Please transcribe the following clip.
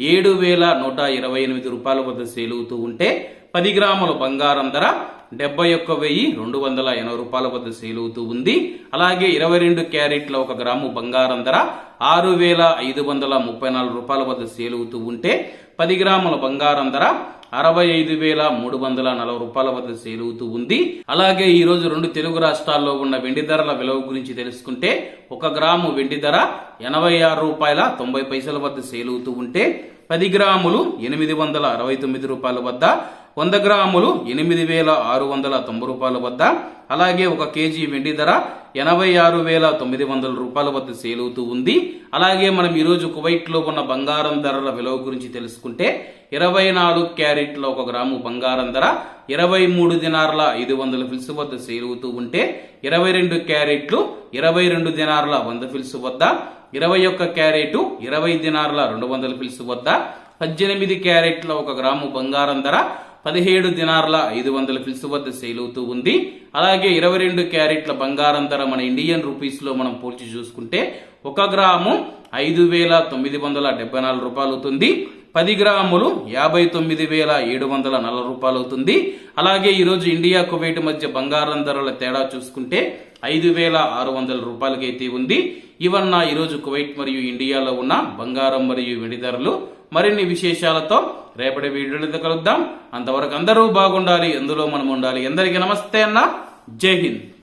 ఏడు వేల నూట ఇరవై ఎనిమిది రూపాయల వద్ద సేలుగుతూ ఉంటే పది గ్రాముల బంగారం ధర డెబ్బై ఒక్క వెయ్యి రెండు వందల ఎనభై రూపాయల వద్ద సేల్ అవుతూ ఉంది. అలాగే ఇరవై రెండు క్యారెట్ల ఒక గ్రాము బంగారం ధర ఆరు వేల ఐదు వందల ముప్పై నాలుగు రూపాయల వద్ద సేల్ అవుతూ ఉంటే పది గ్రాముల బంగారం ధర అరవై ఐదు వేల మూడు వందల నలభై రూపాయల వద్ద సేల్ అవుతూ ఉంది. అలాగే ఈ రోజు రెండు తెలుగు రాష్ట్రాల్లో ఉన్న వెండి ధరల విలువ గురించి తెలుసుకుంటే ఒక గ్రాము వెండి ధర ఎనభై ఆరు రూపాయల తొంభై పైసల వద్ద సేల్ అవుతూ ఉంటే పది గ్రాములు ఎనిమిది వందల అరవై తొమ్మిది రూపాయల వద్ద వంద గ్రాములు ఎనిమిది వేల ఆరు వందల తొంభై రూపాయల వద్ద అలాగే ఒక కేజీ వెండి ధర ఎనభై ఆరు వేల తొమ్మిది వందల రూపాయల వద్ద సేల్ అవుతూ ఉంది. అలాగే మనం ఈరోజు కువైట్లో ఉన్న బంగారం ధరల విలువ గురించి తెలుసుకుంటే ఇరవై నాలుగు క్యారెట్ల ఒక గ్రాము బంగారం ధర ఇరవై మూడు దినార్ల ఐదు వందల ఫిల్స్ వద్ద సేల్ అవుతూ ఉంటే ఇరవై రెండు క్యారెట్లు ఇరవై రెండు దినార్ల వంద ఫిల్స్ వద్ద ఇరవై ఒక్క క్యారెట్ ఇరవై దినార్ల రెండు వందల ఫిల్స్ వద్ద పద్దెనిమిది క్యారెట్ల ఒక గ్రాము బంగారం ధర పదిహేడు దినార్ల ఐదు వందల ఫిల్స్ వద్ద సేల్ అవుతూ ఉంది. అలాగే ఇరవై రెండు క్యారెట్ల బంగారం ధర మన ఇండియన్ రూపీస్లో మనం పోల్చి చూసుకుంటే ఒక గ్రాము ఐదు వేల తొమ్మిది వందల డెబ్బై నాలుగు రూపాయలు అవుతుంది. పది గ్రాములు యాభై తొమ్మిది వేల ఏడు వందల నలభై రూపాయలు అవుతుంది. అలాగే ఈరోజు ఇండియా కువైట్ మధ్య బంగారం ధరల తేడా చూసుకుంటే ఐదు వేల ఆరు వందల రూపాయలకైతే ఉంది. ఇవన్న ఈరోజు కువైట్ మరియు ఇండియాలో ఉన్న బంగారం మరియు వెండి ధరలు. మరిన్ని విశేషాలతో రేపటి వీడియోలో కలుద్దాం. అంతవరకు అందరూ బాగుండాలి. అందులో మనం ఉండాలి. అందరికీ నమస్తే అన్న. జై హింద్.